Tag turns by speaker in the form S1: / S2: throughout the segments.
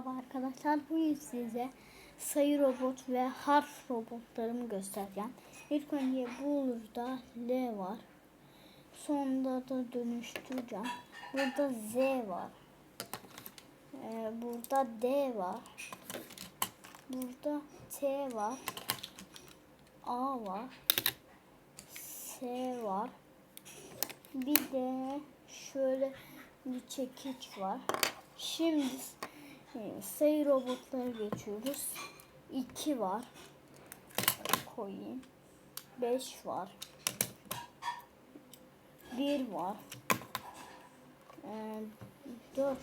S1: Merhaba arkadaşlar. Bugün size sayı robot ve harf robotlarımı göstereceğim. İlk önce burada L var. Sonunda da dönüştüreceğim. Burada Z var. Ee, burada D var. Burada T var. A var. S var. Bir de şöyle bir çekiç var. Şimdi e, sayı robotlara geçiyoruz. 2 var. Koyayım. 5 var. 1 var. 4 var.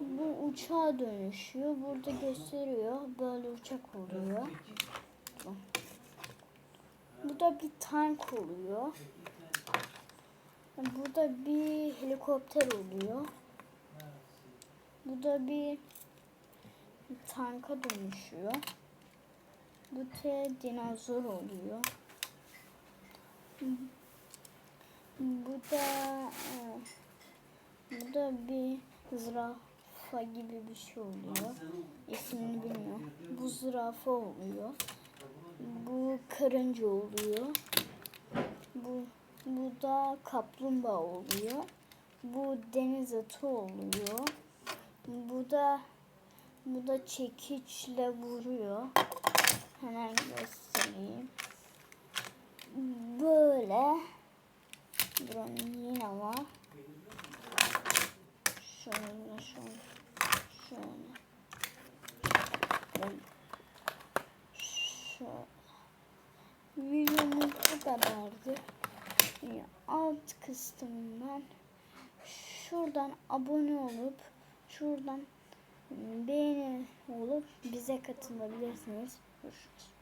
S1: Bu uçağa dönüşüyor. Burada gösteriyor. Böyle uçak oluyor. Bu da bir tank oluyor. Burada bir helikopter oluyor. Bu da bir tanka dönüşüyor. Bu da dinozor oluyor. Bu da e, bu da bir zürafa gibi bir şey oluyor. İsmini bilmiyorum. Bu zürafa oluyor. Bu karınca oluyor. Bu bu da kaplumbağa oluyor. Bu deniz atı oluyor. Bu da bu da çekiçle vuruyor. Hemen göstereyim. Böyle. Buranın yine var. Şöyle şöyle. Şöyle. Şöyle. Videomuz bu kadardı. Alt kısmından şuradan abone olup şuradan beğeni olup bize katılabilirsiniz. Görüşürüz.